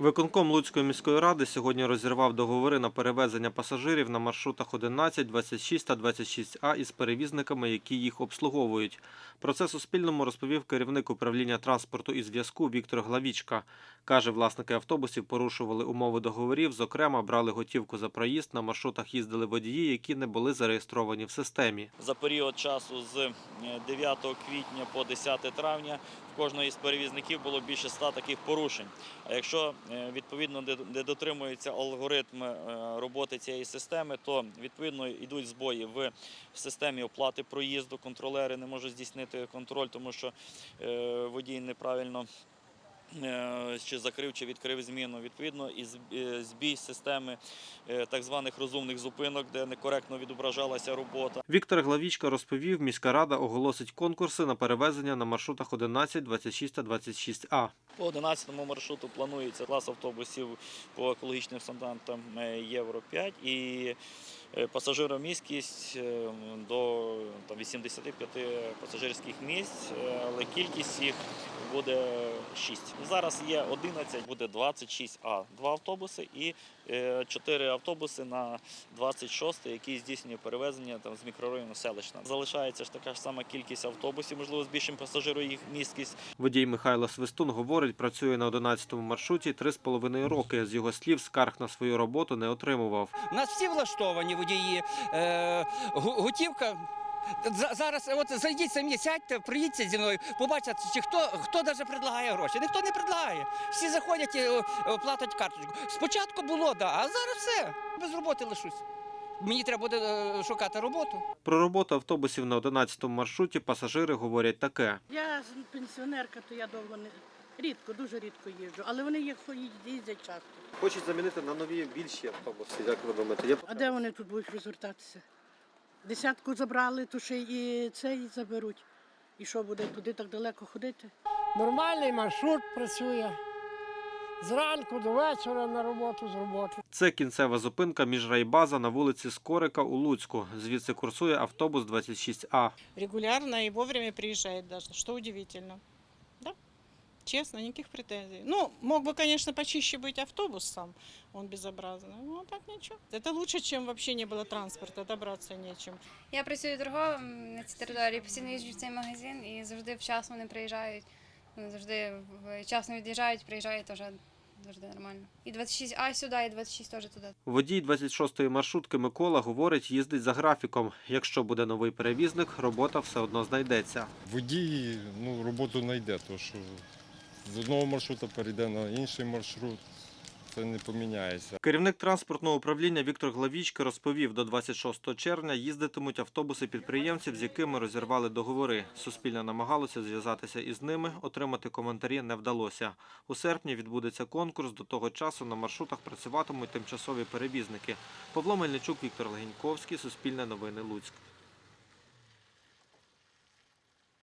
Виконком Луцької міської ради сьогодні розірвав договори на перевезення пасажирів на маршрутах 11, 26 та 26А із перевізниками, які їх обслуговують. Про це Суспільному розповів керівник управління транспорту і зв'язку Віктор Главічка. Каже, власники автобусів порушували умови договорів, зокрема, брали готівку за проїзд, на маршрутах їздили водії, які не були зареєстровані в системі. За період часу з е, 9 квітня по 10 травня в кожного із перевізників було більше 100 таких порушень. А якщо е, відповідно не- не дотримуються алгоритми е, роботи цієї системи, то відповідно йдуть збої в системі оплати проїзду. Контролери не можуть здійснити контроль, тому що е, водій неправильно. е, Чи закрив, чи відкрив зміну. Відповідно, і е, збій системи е, так званих розумних зупинок, де некоректно відображалася робота. Віктор Главічка розповів, міська рада оголосить конкурси на перевезення на маршрутах 11, 26 та 26А. По 11 маршруту планується клас автобусів по екологічним стандартам е, Євро 5 і е, пасажиромісткість е, до там, 85 пасажирських місць, але кількість їх буде 6. Зараз є 11, буде 26А, два автобуси і 4 автобуси на 26, які здійснює перевезення там, з мікрорайону селищна. Залишається ж така ж сама кількість автобусів, можливо, збільшимо пасажиру їх місткість. Водій Михайло Свистун говорить, працює на 11-му маршруті 3,5 роки. З його слів, скарг на свою роботу не отримував. У нас всі влаштовані водії. Е, готівка. Зараз, от зайдіть самі, сядьте, приїдьте зі мною, побачите, чи хто, хто навіть предлагає гроші. Ніхто не предлагає. Всі заходять і оплатять карточку. Спочатку було, да, а зараз все. Без роботи лишусь. Мені треба буде е, шукати роботу. Про роботу автобусів на 11-му маршруті пасажири говорять таке. Я пенсіонерка, то я довго не рідко, дуже рідко їжджу, але вони їх їздять часто. Хочуть замінити на нові більші автобуси. Як ви думаєте? Є А де вони тут будуть розвертатися? Десятку забрали, то ще і цей заберуть. І що буде туди так далеко ходити? Нормальний маршрут працює. Зранку до вечора на роботу з роботи. Це кінцева зупинка міжрайбаза на вулиці Скорика у Луцьку. Звідси курсує автобус 26А. регулярно и вовремя приезжает даже, что удивительно Да, честно, никаких претензий. Ну, мог бы, конечно, почище быть автобус сам, он безобразный, но так ничего. Это лучше, чем вообще не было транспорта, добраться нечем. Я працюю торговим на цій території, постійно їжджу в цей магазин і завжди вчасно вони приїжджають. Вони завжди вчасно від'їжджають, приїжджають теж завжди нормально. І 26А сюди, і 26 теж туди. Водій 26-ї маршрутки Микола говорить, їздить за графіком. Якщо буде новий перевізник, робота все одно знайдеться. Водій ну, роботу знайде, тому що з одного маршрута перейде на інший маршрут, це не поміняється. Керівник транспортного управління Віктор Главічки розповів, до 26 червня їздитимуть автобуси підприємців, з якими розірвали договори. Суспільне намагалося зв'язатися із ними, отримати коментарі не вдалося. У серпні відбудеться конкурс. До того часу на маршрутах працюватимуть тимчасові перевізники. Павло Мельничук, Віктор Легеньковський, Суспільне новини Луцьк.